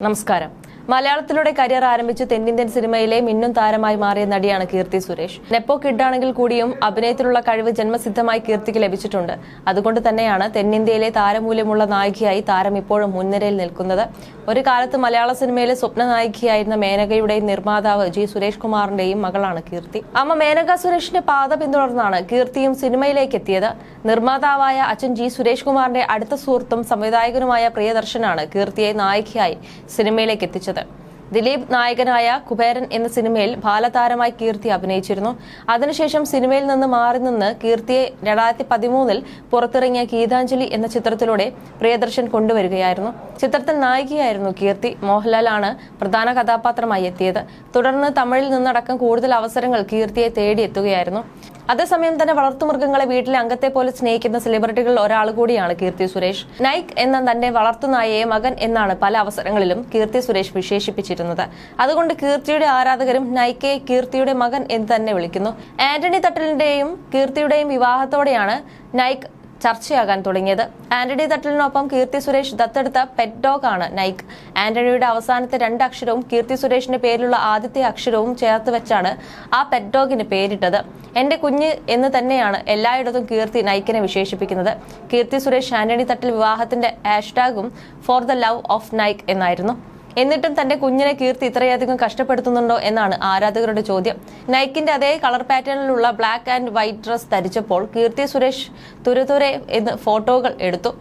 നമസ്കാരം. മലയാളത്തിലൂടെ കരിയർ ആരംഭിച്ച് തെന്നിന്ത്യൻ സിനിമയിലെ മിന്നും താരമായി മാറിയ നടിയാണ് കീർത്തി സുരേഷ്. നെപ്പോ കിഡാണെങ്കിൽ കൂടിയും അഭിനയത്തിലുള്ള കഴിവ് ജന്മസിദ്ധമായി കീർത്തിക്ക് ലഭിച്ചിട്ടുണ്ട്. അതുകൊണ്ട് തന്നെയാണ് തെന്നിന്ത്യയിലെ താരമൂല്യമുള്ള നായികയായി താരം ഇപ്പോഴും മുൻനിരയിൽ നിൽക്കുന്നത്. ഒരു കാലത്ത് മലയാള സിനിമയിലെ സ്വപ്ന നായികയായിരുന്ന മേനകയുടെയും നിർമ്മാതാവ് ജി സുരേഷ് കുമാറിന്റെയും മകളാണ് കീർത്തി. അമ്മ മേനക സുരേഷിന്റെ പാത പിന്തുടർന്നാണ് കീർത്തിയും സിനിമയിലേക്ക് എത്തിയത്. നിർമ്മാതാവായ അച്ഛൻ ജി സുരേഷ് കുമാറിന്റെ അടുത്ത സുഹൃത്തും സംവിധായകനുമായ പ്രിയദർശനാണ് കീർത്തിയെ നായികയായി സിനിമയിലേക്ക് എത്തിച്ചത്. ദിലീപ് നായകനായ കുബേരൻ എന്ന സിനിമയിൽ ബാലതാരമായി കീർത്തി അഭിനയിച്ചിരുന്നു. അതിനുശേഷം സിനിമയിൽ നിന്ന് മാറി നിന്ന് കീർത്തിയെ രണ്ടായിരത്തി പതിമൂന്നിൽ പുറത്തിറങ്ങിയ ഗീതാഞ്ജലി എന്ന ചിത്രത്തിലൂടെ പ്രിയദർശൻ കൊണ്ടുവരികയായിരുന്നു. ചിത്രത്തിൽ നായികയായിരുന്നു കീർത്തി. മോഹൻലാലാണ് പ്രധാന കഥാപാത്രമായി എത്തിയത്. തുടർന്ന് തമിഴിൽ നിന്നടക്കം കൂടുതൽ അവസരങ്ങൾ കീർത്തിയെ തേടിയെത്തുകയായിരുന്നു. അതേസമയം തന്നെ വളർത്തുമൃഗങ്ങളെ വീട്ടിലെ അംഗത്തെ പോലെ സ്നേഹിക്കുന്ന സെലിബ്രിറ്റികളിൽ ഒരാൾ കൂടിയാണ് കീർത്തി സുരേഷ്. നൈക് എന്ന തന്റെ വളർത്തുനായയെ മകൻ എന്നാണ് പല അവസരങ്ങളിലും കീർത്തി സുരേഷ് വിശേഷിപ്പിച്ചിരുന്നത്. അതുകൊണ്ട് കീർത്തിയുടെ ആരാധകരും നൈക്കയെ കീർത്തിയുടെ മകൻ എന്ന് തന്നെ വിളിക്കുന്നു. ആന്റണി തട്ടലിന്റെയും കീർത്തിയുടെയും വിവാഹത്തോടെയാണ് നൈക്ക് ചർച്ചയാകാൻ തുടങ്ങിയത്. ആന്റണി തട്ടലിനൊപ്പം കീർത്തി സുരേഷ് ദത്തെടുത്ത പെറ്റ് ഡോഗ് ആണ് നൈക്ക്. ആന്റണിയുടെ അവസാനത്തെ രണ്ട് അക്ഷരവും കീർത്തി സുരേഷിന്റെ പേരിലുള്ള ആദ്യത്തെ അക്ഷരവും ചേർത്ത് വെച്ചാണ് ആ പെറ്റ് ഡോഗിന് പേരിട്ടത്. എന്റെ കുഞ്ഞ് എന്ന് തന്നെയാണ് എല്ലായിടത്തും കീർത്തി നൈക്കിനെ വിശേഷിപ്പിക്കുന്നത്. കീർത്തി സുരേഷ് ആന്റണി തട്ടിൽ വിവാഹത്തിന്റെ ഹാഷ്ടാഗും for the love of Nyke എന്നായിരുന്നു. എന്നിട്ടും തന്റെ കുഞ്ഞിനെ കീർത്തി ഇത്രയധികം കഷ്ടപ്പെടുത്തുന്നുണ്ടോ എന്നാണ് ആരാധകരുടെ ചോദ്യം. നൈക്കിന്റെ അതേ കളർ പാറ്റേണിലുള്ള ബ്ലാക്ക് ആൻഡ് വൈറ്റ് ഡ്രസ് ധരിച്ചപ്പോൾ കീർത്തി സുരേഷ് തുരതുരെ എന്ന് ഫോട്ടോകൾ എടുത്തു.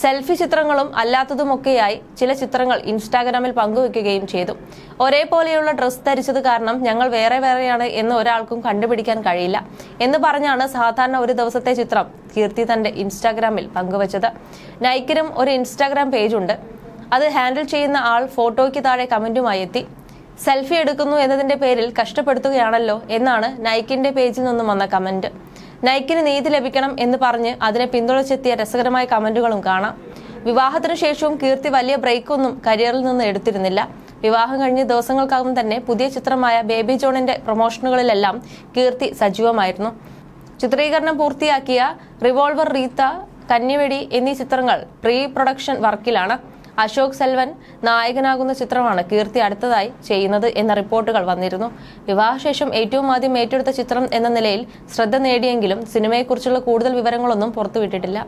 സെൽഫി ചിത്രങ്ങളും അല്ലാത്തതുമൊക്കെയായി ചില ചിത്രങ്ങൾ ഇൻസ്റ്റാഗ്രാമിൽ പങ്കുവെക്കുകയും ചെയ്തു. ഒരേപോലെയുള്ള ഡ്രസ് ധരിച്ചത് കാരണം ഞങ്ങൾ വേറെ വേറെയാണ് എന്ന് ഒരാൾക്കും കണ്ടുപിടിക്കാൻ കഴിയില്ല എന്ന് പറഞ്ഞാണ് സാധാരണ ഒരു ദിവസത്തെ ചിത്രം കീർത്തി തന്റെ ഇൻസ്റ്റാഗ്രാമിൽ പങ്കുവച്ചത്. നൈക്കിനും ഒരു ഇൻസ്റ്റാഗ്രാം പേജുണ്ട് അത് ഹാൻഡിൽ ചെയ്യുന്ന ആൾ ഫോട്ടോയ്ക്ക് താഴെ കമന്റുമായി എത്തി. സെൽഫി എടുക്കുന്നു എന്നതിന്റെ പേരിൽ കഷ്ടപ്പെടുത്തുകയാണല്ലോ എന്നാണ് നൈക്കിന്റെ പേജിൽ നിന്നും വന്ന കമന്റ്. നൈക്കിന് നീതി ലഭിക്കണം എന്ന് പറഞ്ഞ് അതിനെ പിന്തുണച്ചെത്തിയ രസകരമായ കമന്റുകളും കാണാം. വിവാഹത്തിനു ശേഷവും കീർത്തി വലിയ ബ്രേക്കൊന്നും കരിയറിൽ നിന്ന് എടുത്തിരുന്നില്ല. വിവാഹം കഴിഞ്ഞ ദിവസങ്ങൾക്കകം തന്നെ പുതിയ ചിത്രമായ ബേബി ജോണിന്റെ പ്രൊമോഷനുകളിലെല്ലാം കീർത്തി സജീവമായിരുന്നു. ചിത്രീകരണം പൂർത്തിയാക്കിയ റിവോൾവർ റീത്ത കന്യവെടി എന്നീ ചിത്രങ്ങൾ പ്രീ പ്രൊഡക്ഷൻ വർക്കിലാണ്. അശോക് സെൽവൻ നായകനാകുന്ന ചിത്രമാണ് കീർത്തി അടുത്തതായി ചെയ്യുന്നത് എന്ന റിപ്പോർട്ടുകൾ വന്നിരുന്നു. വിവാഹശേഷം ഏറ്റവും ആദ്യം ഏറ്റെടുത്ത ചിത്രം എന്ന നിലയിൽ ശ്രദ്ധ നേടിയെങ്കിലും സിനിമയെക്കുറിച്ചുള്ള കൂടുതൽ വിവരങ്ങളൊന്നും പുറത്തുവിട്ടിട്ടില്ല.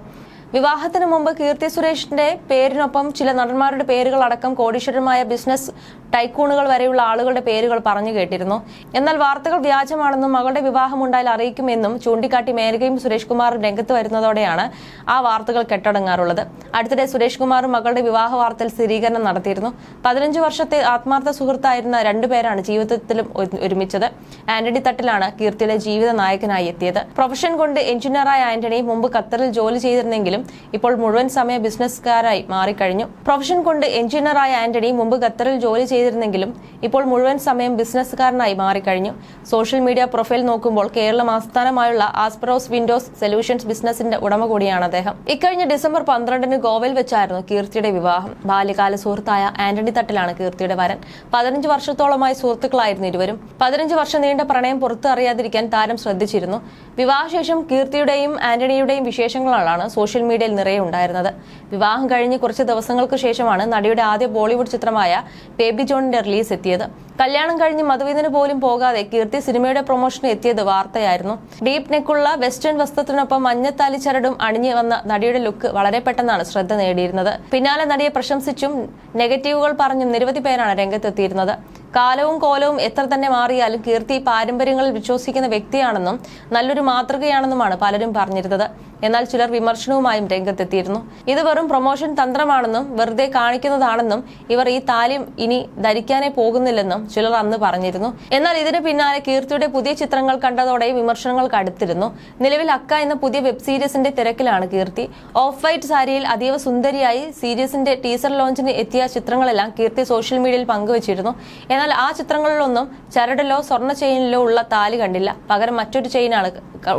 വിവാഹത്തിന് മുമ്പ് കീർത്തി സുരേഷിന്റെ പേരിനൊപ്പം ചില നടന്മാരുടെ പേരുകൾ അടക്കം കോടീശ്വരമായ ബിസിനസ് ടൈക്കൂണുകൾ വരെയുള്ള ആളുകളുടെ പേരുകൾ പറഞ്ഞു കേട്ടിരുന്നു. എന്നാൽ വാർത്തകൾ വ്യാജമാണെന്നും മകളുടെ വിവാഹം ഉണ്ടായാൽ അറിയിക്കുമെന്നും ചൂണ്ടിക്കാട്ടി മേനകയും സുരേഷ് കുമാറും രംഗത്ത് വരുന്നതോടെയാണ് ആ വാർത്തകൾ കെട്ടടങ്ങാറുള്ളത്. അടുത്തിടെ സുരേഷ് കുമാറും മകളുടെ വിവാഹ വാർത്തയിൽ സ്ഥിരീകരണം നടത്തിയിരുന്നു. പതിനഞ്ച് വർഷത്തെ ആത്മാർത്ഥ സുഹൃത്തായിരുന്ന രണ്ടുപേരാണ് ജീവിതത്തിലും ഒരു- ഒരുമിച്ചത്. ആന്റണി തട്ടിലാണ് കീർത്തിയുടെ ജീവിത നായകനായി എത്തിയത്. പ്രൊഫഷൻ കൊണ്ട് എഞ്ചിനീയറായ ആന്റണി മുമ്പ് ഖത്തറിൽ ജോലി ചെയ്തിരുന്നെങ്കിലും ഇപ്പോൾ മുഴുവൻ സമയ ബിസിനസ്സുകാരായി മാറിക്കഴിഞ്ഞു. പ്രൊഫഷൻ കൊണ്ട് എഞ്ചിനീയറായ ആന്റണി മുമ്പ് ഖത്തറിൽ ജോലി ചെയ്തിരുന്നെങ്കിലും ഇപ്പോൾ മുഴുവൻ സമയം ബിസിനസ്സുകാരനായി മാറിക്കഴിഞ്ഞു. സോഷ്യൽ മീഡിയ പ്രൊഫൈൽ നോക്കുമ്പോൾ കേരളം ആസ്ഥാനമായുള്ള ആസ്പ്രോസ് വിൻഡോസ് സൊല്യൂഷൻസ് ബിസിനസിന്റെ ഉടമ കൂടിയാണ് അദ്ദേഹം. ഇക്കഴിഞ്ഞ ഡിസംബർ പന്ത്രണ്ടിന് ഗോവയിൽ വെച്ചായിരുന്നു കീർത്തിയുടെ വിവാഹം. ബാല്യകാല സുഹൃത്തായ ആന്റണി തട്ടിലാണ് കീർത്തിയുടെ വരൻ. പതിനഞ്ച് വർഷത്തോളമായി സുഹൃത്തുക്കളായിരുന്നു ഇരുവരും. പതിനഞ്ച് വർഷം നീണ്ട പ്രണയം പുറത്തു അറിയാതിരിക്കാൻ താരം ശ്രദ്ധിച്ചിരുന്നു. വിവാഹശേഷം കീർത്തിയുടെയും ആന്റണിയുടെയും വിശേഷങ്ങളാണ് സോഷ്യൽ മീഡിയയിൽ നിറയെ ഉണ്ടായിരുന്നത്. വിവാഹം കഴിഞ്ഞ് കുറച്ച് ദിവസങ്ങൾക്ക് ശേഷമാണ് നടിയുടെ ആദ്യ ബോളിവുഡ് ചിത്രമായ ബേബി ജോണിന്റെ റിലീസ് എത്തിയത്. കല്യാണം കഴിഞ്ഞ് മധുവിനു പോലും പോകാതെ കീർത്തി സിനിമയുടെ പ്രൊമോഷന് എത്തിയത് വാർത്തയായിരുന്നു. ഡീപ് നെക്കുള്ള വെസ്റ്റേൺ വസ്ത്രത്തിനൊപ്പം മഞ്ഞത്താലി ചരടും അണിഞ്ഞു വന്ന നടിയുടെ ലുക്ക് വളരെ പെട്ടെന്നാണ് ശ്രദ്ധ നേടിയിരുന്നത്. പിന്നാലെ നടിയെ പ്രശംസിച്ചും നെഗറ്റീവുകൾ പറഞ്ഞും നിരവധി പേരാണ് രംഗത്തെത്തിയിരുന്നത്. കാലവും കോലവും എത്ര തന്നെ മാറിയാലും കീർത്തി പാരമ്പര്യങ്ങളിൽ വിശ്വസിക്കുന്ന വ്യക്തിയാണെന്നും നല്ലൊരു മാതൃകയാണെന്നുമാണ് പലരും പറഞ്ഞിരുന്നത്. എന്നാൽ ചിലർ വിമർശനവുമായും രംഗത്തെത്തിയിരുന്നു. ഇത് വെറും പ്രൊമോഷൻ തന്ത്രമാണെന്നും വെറുതെ കാണിക്കുന്നതാണെന്നും ഇവർ ഈ താലിം ഇനി ധരിക്കാനേ പോകുന്നില്ലെന്നും ചിലർ അന്ന് പറഞ്ഞിരുന്നു. എന്നാൽ ഇതിന് പിന്നാലെ കീർത്തിയുടെ പുതിയ ചിത്രങ്ങൾ കണ്ടതോടെ വിമർശനങ്ങൾ കടുത്തിരുന്നു. നിലവിൽ അക്ക എന്ന പുതിയ വെബ് സീരീസിന്റെ തിരക്കിലാണ് കീർത്തി. ഓഫ് വൈറ്റ് സാരിയിൽ അതീവ സുന്ദരിയായി സീരീസിന്റെ ടീസർ ലോഞ്ചിന് എത്തിയ ചിത്രങ്ങളെല്ലാം കീർത്തി സോഷ്യൽ മീഡിയയിൽ പങ്കുവച്ചിരുന്നു. എന്നാൽ ആ ചിത്രങ്ങളിലൊന്നും ചരടിലോ സ്വർണ ചെയിനിലോ ഉള്ള താലി കണ്ടില്ല. പകരം മറ്റൊരു ചെയിനാണ്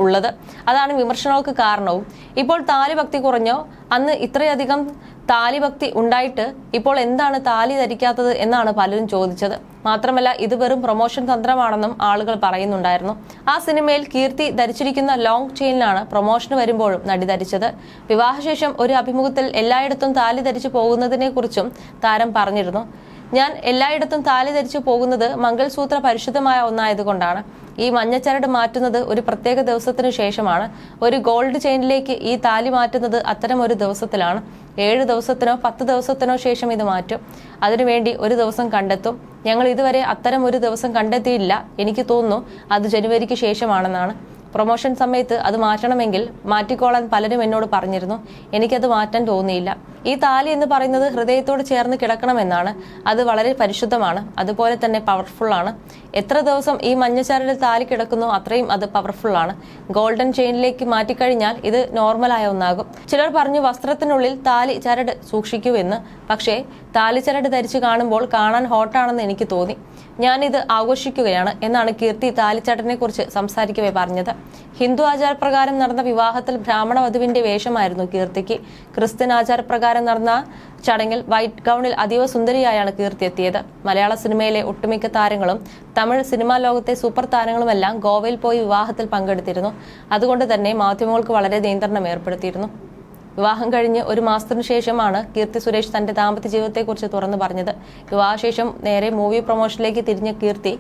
ഉള്ളത്. അതാണ് വിമർശനങ്ങൾക്ക് കാരണവും ഇപ്പോൾ താലി ഭക്തി കുറഞ്ഞോ? അന്ന് ഇത്രയധികം താലി ഭക്തി ഉണ്ടായിട്ട് ഇപ്പോൾ എന്താണ് താലി ധരിക്കാത്തത് എന്നാണ് പലരും ചോദിച്ചത്. മാത്രമല്ല ഇത് വെറും പ്രൊമോഷൻ തന്ത്രമാണെന്നും ആളുകൾ പറയുന്നുണ്ടായിരുന്നു. ആ സിനിമയിൽ കീർത്തി ധരിച്ചിരിക്കുന്ന ലോങ് ചെയിനിലാണ് പ്രൊമോഷന് വരുമ്പോഴും നടി ധരിച്ചത്. വിവാഹശേഷം ഒരു അഭിമുഖത്തിൽ എല്ലായിടത്തും താലി ധരിച്ചു പോകുന്നതിനെ കുറിച്ചും താരം പറഞ്ഞിരുന്നു. ഞാൻ എല്ലായിടത്തും താലി ധരിച്ചു പോകുന്നത് മംഗൾസൂത്ര പരിശുദ്ധമായ ഒന്നായതുകൊണ്ടാണ്. ഈ മഞ്ഞച്ചരട് മാറ്റുന്നത് ഒരു പ്രത്യേക ദിവസത്തിന് ശേഷമാണ്. ഒരു ഗോൾഡ് ചെയിനിലേക്ക് ഈ താലി മാറ്റുന്നത് അത്തരം ഒരു ദിവസത്തിലാണ്. ഏഴ് ദിവസത്തിനോ പത്ത് ദിവസത്തിനോ ശേഷം ഇത് മാറ്റും. അതിനുവേണ്ടി ഒരു ദിവസം കണ്ടെത്തും. ഞങ്ങൾ ഇതുവരെ അത്തരം ഒരു ദിവസം കണ്ടെത്തിയില്ല. എനിക്ക് തോന്നുന്നു അത് ജനുവരിക്ക് ശേഷമാണെന്നാണ്. പ്രൊമോഷൻ സമയത്ത് അത് മാറ്റണമെങ്കിൽ മാറ്റിക്കോളാൻ പലരും എന്നോട് പറഞ്ഞിരുന്നു. എനിക്കത് മാറ്റാൻ തോന്നിയില്ല. ഈ താലി എന്ന് പറയുന്നത് ഹൃദയത്തോട് ചേർന്ന് കിടക്കണമെന്നാണ്. അത് വളരെ പരിശുദ്ധമാണ്. അതുപോലെ തന്നെ പവർഫുള്ളാണ് എത്ര ദിവസം ഈ മഞ്ഞച്ചാരലിൽ താലി കിടക്കുന്നു അത്രയും അത് പവർഫുള്ളാണ് ഗോൾഡൻ ചെയിനിലേക്ക് മാറ്റിക്കഴിഞ്ഞാൽ ഇത് നോർമലായ ഒന്നാകും. ചിലർ പറഞ്ഞു വസ്ത്രത്തിനുള്ളിൽ താലി ചരട് സൂക്ഷിക്കൂ എന്ന് പക്ഷേ താലി ധരിച്ച് ധരിച്ചു കാണുമ്പോൾ കാണാൻ ഹോട്ടാണെന്ന് എനിക്ക് തോന്നി. ഞാനിത് ആഘോഷിക്കുകയാണ് എന്നാണ് കീർത്തി താലിച്ചട്ടനെ കുറിച്ച് സംസാരിക്കവേ പറഞ്ഞത്. ഹിന്ദു ആചാരപ്രകാരം നടന്ന വിവാഹത്തിൽ ബ്രാഹ്മണ വധുവിന്റെ വേഷമായിരുന്നു കീർത്തിക്ക്. ക്രിസ്ത്യൻ ആചാരപ്രകാരം നടന്ന ചടങ്ങിൽ വൈറ്റ് ഗൗണിൽ അതീവ സുന്ദരിയായാണ് കീർത്തി എത്തിയത്. മലയാള സിനിമയിലെ ഒട്ടുമിക്ക താരങ്ങളും തമിഴ് സിനിമാ ലോകത്തെ സൂപ്പർ താരങ്ങളുമെല്ലാം ഗോവയിൽ പോയി വിവാഹത്തിൽ പങ്കെടുത്തിരുന്നു. അതുകൊണ്ട് തന്നെ മാധ്യമങ്ങൾക്ക് വളരെ നിയന്ത്രണം ഏർപ്പെടുത്തിയിരുന്നു. വിവാഹം കഴിഞ്ഞ് ഒരു മാസത്തിനു ശേഷമാണ് കീർത്തി സുരേഷ് തന്റെ ദാമ്പത്യ ജീവിതത്തെക്കുറിച്ച് തുറന്നു പറഞ്ഞത്. വിവാഹശേഷം നേരെ മൂവി പ്രൊമോഷനിലേക്ക് തിരിഞ്ഞ കീർത്തി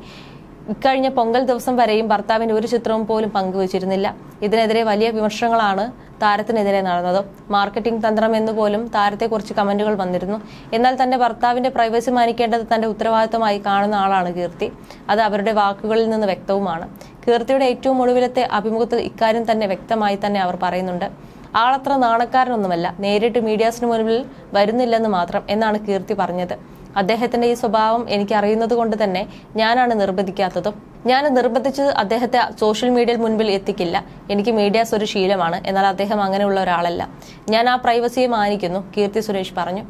ഇക്കഴിഞ്ഞ പൊങ്കൽ ദിവസം വരെയും ഭർത്താവിന്റെ ഒരു ചിത്രവും പോലും പങ്കുവച്ചിരുന്നില്ല. ഇതിനെതിരെ വലിയ വിമർശനങ്ങളാണ് താരത്തിനെതിരെ നടന്നത്. മാർക്കറ്റിംഗ് തന്ത്രം എന്ന് പോലും താരത്തെക്കുറിച്ച് കമന്റുകൾ വന്നിരുന്നു. എന്നാൽ തന്റെ ഭർത്താവിന്റെ പ്രൈവസി മാനിക്കേണ്ടത് തന്റെ ഉത്തരവാദിത്തമായി കാണുന്ന ആളാണ് കീർത്തി. അത് അവരുടെ വാക്കുകളിൽ നിന്ന് വ്യക്തവുമാണ്. കീർത്തിയുടെ ഏറ്റവും ഒടുവിലത്തെ അഭിമുഖത്തിൽ ഇക്കാര്യം തന്നെ വ്യക്തമായി തന്നെ അവർ പറയുന്നുണ്ട്. ആളത്ര നാണക്കാരനൊന്നുമല്ല. നേരിട്ട് മീഡിയാസിന് മുൻപിൽ വരുന്നില്ലെന്ന് മാത്രം എന്നാണ് കീർത്തി പറഞ്ഞത്. അദ്ദേഹത്തിന്റെ ഈ സ്വഭാവം എനിക്ക് അറിയുന്നത് കൊണ്ട് തന്നെ ഞാനാണ് നിർബന്ധിക്കാത്തതും. ഞാൻ നിർബന്ധിച്ചത് അദ്ദേഹത്തെ സോഷ്യൽ മീഡിയയിൽ മുൻപിൽ എത്തിക്കില്ല. എനിക്ക് മീഡിയാസ് ഒരു ശീലമാണ്. എന്നാൽ അദ്ദേഹം അങ്ങനെയുള്ള ഒരാളല്ല. ഞാൻ ആ പ്രൈവസിയെ മാനിക്കുന്നു കീർത്തി സുരേഷ് പറഞ്ഞു.